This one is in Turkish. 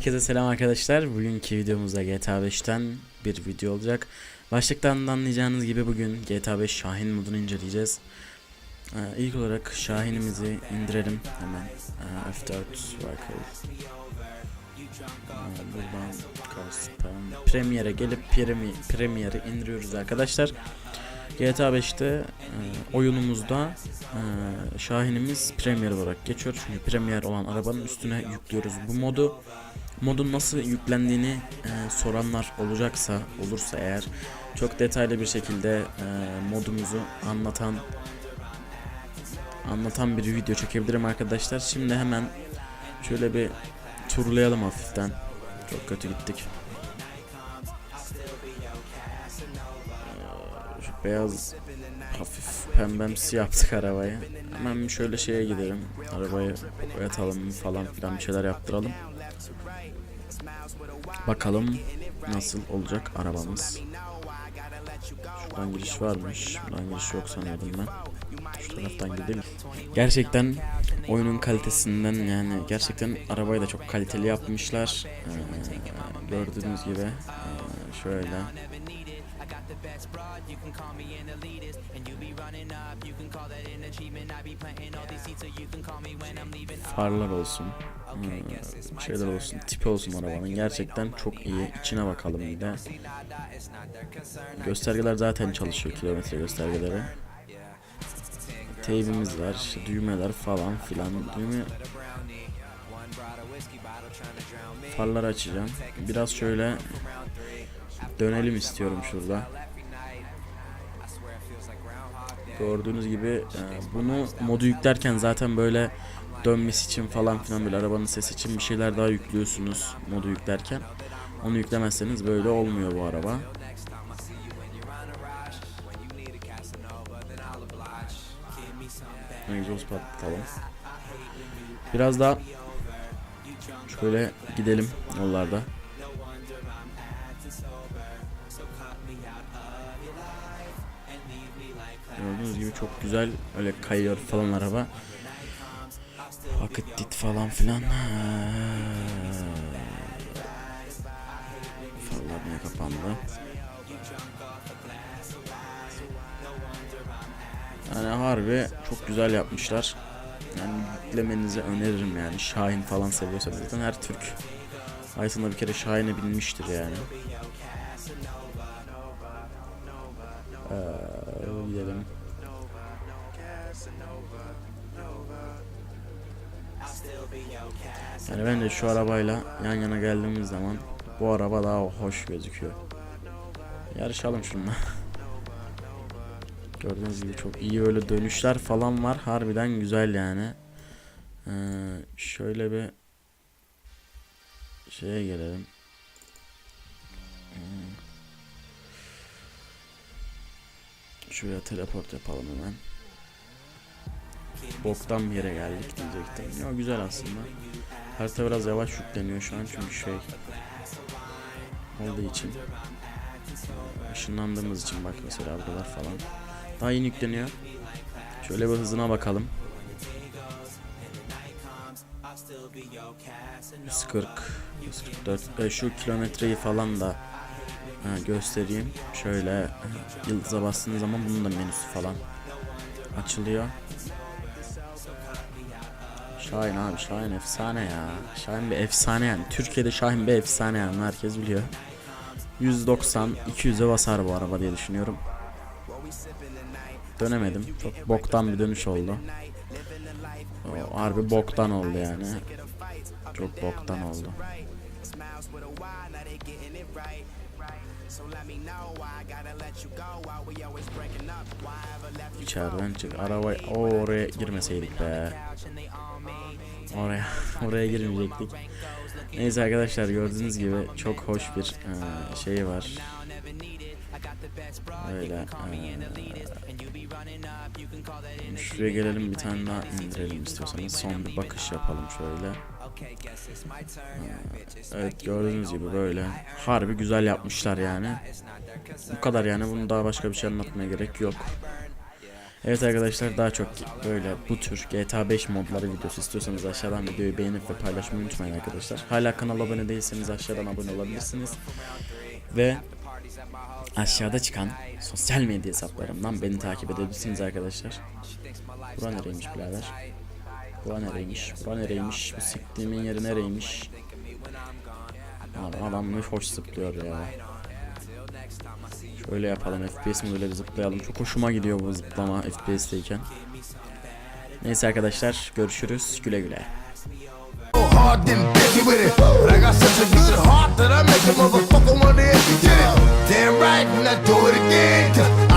Herkese selam arkadaşlar. Bugünkü videomuzda GTA 5'ten bir video olacak. Başlıktan da anlayacağınız gibi bugün GTA 5 Şahin modunu inceleyeceğiz. Ee, ilk olarak Şahin'imizi indirelim hemen. Ee, F4 Vehicle. Ee, buradan Custom gelip Premi Premiere'i indiriyoruz arkadaşlar. GTA 5'te e, oyunumuzda e, Şahin'imiz Premier olarak geçiyor. Çünkü Premier olan arabanın üstüne yüklüyoruz bu modu. Modun nasıl yüklendiğini e, soranlar olacaksa, olursa eğer çok detaylı bir şekilde e, modumuzu anlatan anlatan bir video çekebilirim arkadaşlar. Şimdi hemen şöyle bir turlayalım hafiften. Çok kötü gittik. Ee, Şu beyaz hafif pembemsi yaptık arabayı. Hemen şöyle şeye gidelim. Arabayı boyatalım falan filan bir şeyler yaptıralım. Bakalım nasıl olacak arabamız. Şuradan giriş varmış. Buradan giriş yok sanıyordum ben. Şu taraftan gidelim. Gerçekten oyunun kalitesinden yani gerçekten arabayı da çok kaliteli yapmışlar. Ee, gördüğünüz gibi ee, şöyle farlar olsun hmm, şeyler olsun tipi olsun arabanın. gerçekten çok iyi. içine bakalım bir de. Göstergeler zaten çalışıyor kilometre göstergeleri. teybimiz var işte düğmeler falan filan düğme farları açacağım. Biraz şöyle dönelim istiyorum şurada. Gördüğünüz gibi e, bunu modu yüklerken zaten böyle dönmesi için falan filan böyle arabanın sesi için bir şeyler daha yüklüyorsunuz modu yüklerken. Onu yüklemezseniz böyle olmuyor bu araba. Egzoz patlatalım. Biraz daha şöyle gidelim yollarda. Gördüğünüz gibi çok güzel öyle kayıyor falan araba. Vakit dit falan filan. Farlar niye kapandı? Yani harbi çok güzel yapmışlar. Yani yüklemenizi öneririm yani. Şahin falan seviyorsanız zaten her Türk hayatında bir kere Şahin'e binmiştir yani. Ee, gidelim. Yani ben de şu arabayla yan yana geldiğimiz zaman bu araba daha hoş gözüküyor. Yarışalım şununla. Gördüğünüz gibi çok iyi öyle dönüşler falan var. Harbiden güzel yani. Ee, şöyle bir şeye gelelim. Hmm. Şuraya teleport yapalım hemen. Boktan bir yere geldik diyecektim. Ya güzel aslında. Harita biraz yavaş yükleniyor şu an çünkü şey olduğu için. Işınlandığımız için bak mesela buralar falan. Daha yeni yükleniyor. Şöyle bir hızına bakalım. 140 144 e, şu kilometreyi falan da ha, göstereyim. Şöyle yıldıza bastığınız zaman bunun da menüsü falan açılıyor. Şahin abi Şahin efsane ya. Şahin bir efsane yani. Türkiye'de Şahin bir efsane yani herkes biliyor. 190 200'e basar bu araba diye düşünüyorum. Dönemedim. Çok boktan bir dönüş oldu. O, harbi boktan oldu yani. Çok boktan oldu. İçeriden çık. Araba oraya girmeseydik be. Oraya oraya girmeyecektik. Neyse arkadaşlar gördüğünüz gibi çok hoş bir e, şey var. Öyle. E, şuraya gelelim bir tane daha indirelim istiyorsanız. Son bir bakış yapalım şöyle. Evet gördüğünüz gibi böyle harbi güzel yapmışlar yani. Bu kadar yani bunu daha başka bir şey anlatmaya gerek yok. Evet arkadaşlar daha çok böyle bu tür GTA 5 modları videosu istiyorsanız aşağıdan videoyu beğenip ve paylaşmayı unutmayın arkadaşlar. Hala kanala abone değilseniz aşağıdan abone olabilirsiniz. Ve aşağıda çıkan sosyal medya hesaplarımdan beni takip edebilirsiniz arkadaşlar. Bura nereymiş birader? Bura nereymiş? Bura nereymiş? Bu siktiğimin yeri nereymiş? Adam, ne hoş zıplıyor ya. Şöyle yapalım FPS moduyla zıplayalım. Çok hoşuma gidiyor bu zıplama FPS'teyken. Neyse arkadaşlar görüşürüz. Güle güle. Damn right, and I do it again.